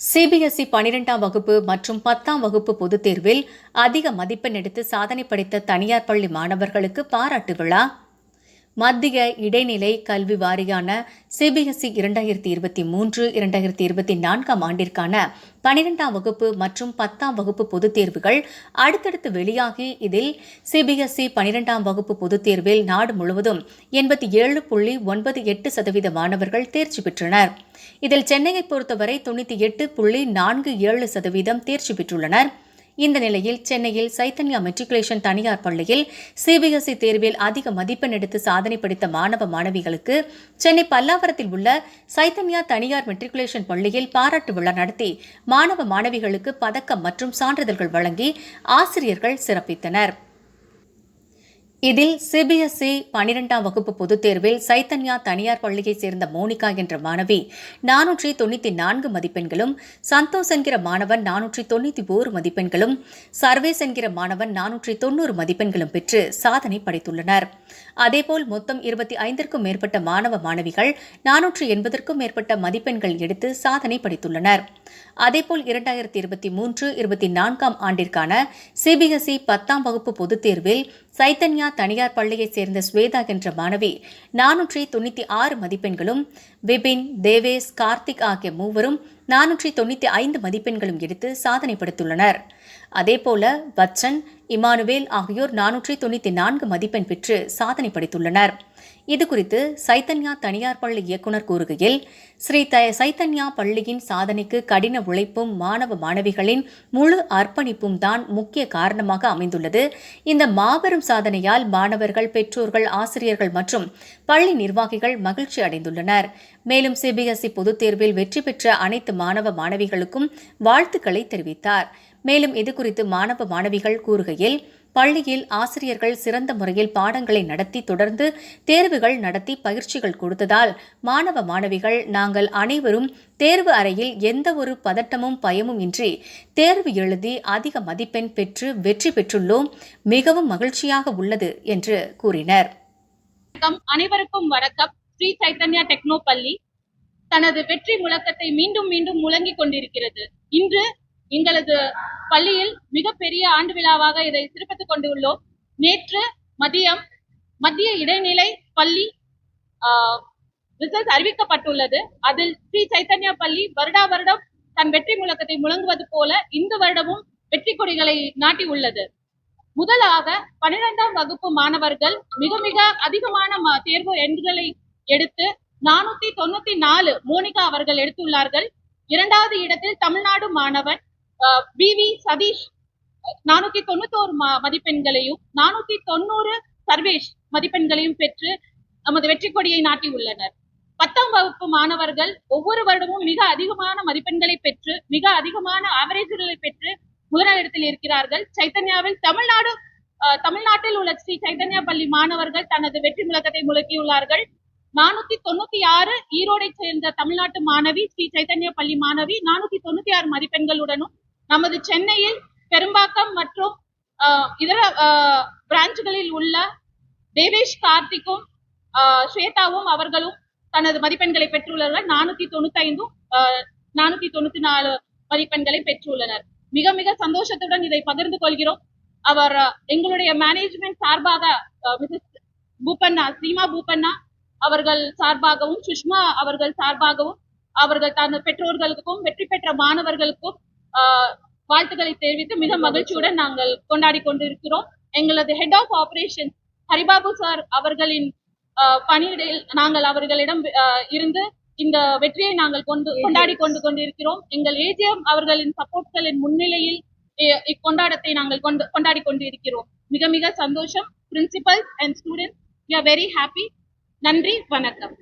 CBSE பனிரெண்டாம் வகுப்பு மற்றும் பத்தாம் வகுப்பு பொதுத் தேர்வில் அதிக மதிப்பெண் எடுத்து சாதனை படைத்த தனியார் பள்ளி மாணவர்களுக்கு பாராட்டு விழா. மத்திய இடைநிலை கல்வி வாரியான சிபிஎஸ்இ இரண்டாயிரத்தி இருபத்தி மூன்று இரண்டாயிரத்தி இருபத்தி நான்காம் ஆண்டிற்கான பனிரெண்டாம் வகுப்பு மற்றும் பத்தாம் வகுப்பு பொதுத் தேர்வுகள் அடுத்தடுத்து வெளியாகி இதில் சிபிஎஸ்இ பனிரெண்டாம் வகுப்பு பொதுத் தேர்வில் நாடு முழுவதும் எண்பத்தி ஏழு புள்ளி ஒன்பது எட்டு சதவீத மாணவர்கள் தேர்ச்சி பெற்றனர். இதில் சென்னையை பொறுத்தவரை தொண்ணூற்றி எட்டு புள்ளி நான்கு ஏழு சதவீதம் தேர்ச்சி பெற்றுள்ளனர். இந்த நிலையில் சென்னையில் சைத்தன்யா மெட்ரிகுலேஷன் தனியார் பள்ளியில் சிபிஎஸ்இ தேர்வில் அதிக மதிப்பெண் எடுத்து சாதனை படைத்த மாணவ மாணவிகளுக்கு சென்னை பல்லாவரத்தில் உள்ள சைத்தன்யா தனியார் மெட்ரிகுலேஷன் பள்ளியில் பாராட்டு விழா நடத்தி மாணவ மாணவிகளுக்கு பதக்கம் மற்றும் சான்றிதழ்கள் வழங்கி ஆசிரியர்கள் சிறப்பித்தனர். இதில் சிபிஎஸ்இ பனிரெண்டாம் வகுப்பு பொதுத் தேர்வில் சைத்தன்யா தனியார் பள்ளியைச் சேர்ந்த மோனிகா என்ற மாணவி நானூற்றி தொண்ணூற்றி நான்கு மதிப்பெண்களும் சந்தோஷ் என்கிற மாணவன் நானூற்றி தொண்ணூற்றி ஓரு மதிப்பெண்களும் சர்வேஸ் என்கிற மாணவன் நானூற்றி தொண்ணூறு மதிப்பெண்களும் பெற்று சாதனை படைத்துள்ளனர். அதேபோல் மொத்தம் இருபத்தி ஐந்திற்கும் மேற்பட்ட மாணவ மாணவிகள் நானூற்று எண்பதற்கும் மேற்பட்ட மதிப்பெண்கள் எடுத்து சாதனை படைத்துள்ளனர். அதேபோல் இரண்டாயிரத்தி இருபத்தி மூன்று இருபத்தி நான்காம் ஆண்டிற்கான சிபிஎஸ்இ பத்தாம் வகுப்பு பொதுத் தேர்வில் சைத்தன்யா தனியார் பள்ளியைச் சேர்ந்த ஸ்வேதா என்ற மாணவி நானூற்றி தொண்ணூற்றி ஆறு மதிப்பெண்களும் விபின் தேவேஸ் கார்த்திக் ஆகிய மூவரும் நானூற்றி தொண்ணூற்றி ஐந்து மதிப்பெண்களும் எடுத்து சாதனை படைத்துள்ளனர். அதேபோல பச்சன் இமானுவேல் ஆகியோர் நானூற்றி தொண்ணூற்றி நான்கு மதிப்பெண் பெற்று சாதனை இதுகுறித்து சைத்தன்யா தனியார் பள்ளி இயக்குநர் கூறுகையில் ஸ்ரீ த சைத்தன்யா பள்ளியின் சாதனைக்கு கடின உழைப்பும் மாணவ மாணவிகளின் முழு அர்ப்பணிப்பும் தான் முக்கிய காரணமாக அமைந்துள்ளது. இந்த மாபெரும் சாதனையால் மாணவர்கள் பெற்றோர்கள் ஆசிரியர்கள் மற்றும் பள்ளி நிர்வாகிகள் மகிழ்ச்சி அடைந்துள்ளனர். மேலும் சிபிஎஸ்இ பொதுத் தேர்வில் வெற்றி பெற்ற அனைத்து மாணவ மாணவிகளுக்கும் வாழ்த்துக்களை தெரிவித்தார். மேலும் இதுகுறித்து மாணவ மாணவிகள் கூறுகையில் பள்ளியில் ஆசிரியர்கள் சிறந்த முறையில் பாடங்களை நடத்தி தொடர்ந்து தேர்வுகள் நடத்தி பயிற்சிகள் கொடுத்ததால் மாணவ மாணவிகள் நாங்கள் அனைவரும் தேர்வு அறையில் எந்த ஒரு பதட்டமும் பயமும் இன்றி தேர்வு எழுதி அதிக மதிப்பெண் பெற்று வெற்றி பெற்றுள்ளோம். மிகவும் மகிழ்ச்சியாக உள்ளது என்று கூறினர். அனைவருக்கும் வணக்கம். ஸ்ரீ சைத்தன்யா டெக்னோ பள்ளி தனது வெற்றி முழக்கத்தை மீண்டும் மீண்டும் முழங்கிக் கொண்டிருக்கிறது. இன்று எங்களது பள்ளியில் மிகப்பெரிய ஆண்டு விழாவாக இதை சிறப்பித்துக் கொண்டுள்ளோம். நேற்று மதியம் மத்திய இடைநிலை பள்ளி ரிசல்ட் அறிவிக்கப்பட்டுள்ளது. அதில் ஸ்ரீ சைத்தன்யா பள்ளி வருடா வருடம் தன் வெற்றி முழக்கத்தை முழங்குவது போல இந்த வருடமும் வெற்றி கொடிகளை நாட்டி உள்ளது முதலாக பன்னிரெண்டாம் வகுப்பு மாணவர்கள் மிக மிக அதிகமான தேர்வு எண்களை எடுத்து நானூத்தி தொண்ணூத்தி நாலு மோனிகா அவர்கள் எடுத்துள்ளார்கள். இரண்டாவது இடத்தில் தமிழ்நாடு மாணவன் பி வி சதீஷ் நானூத்தி தொண்ணூத்தோரு மதிப்பெண்களையும் நானூத்தி தொண்ணூறு சர்வேஷ் மதிப்பெண்களையும் பெற்று நமது வெற்றி கொடியை நாட்டி உள்ளனர். பத்தாம் வகுப்பு மாணவர்கள் ஒவ்வொரு வருடமும் மிக அதிகமான மதிப்பெண்களை பெற்று மிக அதிகமான ஆவரேஜ்களை பெற்று முதலிடத்தில் இருக்கிறார்கள். சைத்தன்யாவில் தமிழ்நாடு அஹ், தமிழ்நாட்டில் உள்ள ஸ்ரீ சைத்தன்யா பள்ளி மாணவர்கள் தனது வெற்றி முழக்கத்தை முழக்கியுள்ளார்கள். நானூத்தி தொண்ணூத்தி ஆறு ஈரோடை சேர்ந்த தமிழ்நாட்டு மாணவி ஸ்ரீ சைத்தன்யா பள்ளி மாணவி நானூத்தி தொண்ணூத்தி ஆறு மதிப்பெண்களுடனும் நமது சென்னையில் பெரும்பாக்கம் மற்றும் இதர பிரான்ச்சுகளில் உள்ள தேவேஷ் கார்த்திக்கும் ஸ்வேதாவும் அவர்களும் தனது மதிப்பெண்களை பெற்றுள்ளனர். நானூத்தி தொண்ணூத்தி ஐந்தும் நானூத்தி தொண்ணூத்தி நாலு மதிப்பெண்களை பெற்றுள்ளனர். மிக மிக சந்தோஷத்துடன் இதை பகிர்ந்து கொள்கிறோம். அவர் எங்களுடைய மேனேஜ்மெண்ட் சார்பாக மிசஸ் பூபண்ணா சீமா பூபண்ணா அவர்கள் சார்பாகவும் சுஷ்மா அவர்கள் சார்பாகவும் அவர்கள் தனது பெற்றோர்களுக்கும் வெற்றி பெற்ற மாணவர்களுக்கும் வாழ்த்துக்களை தெரிவித்து மிக மகிழ்ச்சியுடன் நாங்கள் கொண்டாடி கொண்டிருக்கிறோம். எங்களது head of operation Haribabu sir அவர்களின் பணியிடையில் நாங்கள் அவர்களிடம் இருந்து இந்த வெற்றியை நாங்கள் கொண்டு கொண்டாடி கொண்டு கொண்டிருக்கிறோம். எங்கள் ஏஜிஎம் அவர்களின் சப்போர்ட்களின் முன்னிலையில் இ- இக்கொண்டாட்டத்தை நாங்கள் கொண்டு கொண்டாடி கொண்டிருக்கிறோம். மிக மிக சந்தோஷம். Principal and students you are very happy நன்றி வணக்கம்.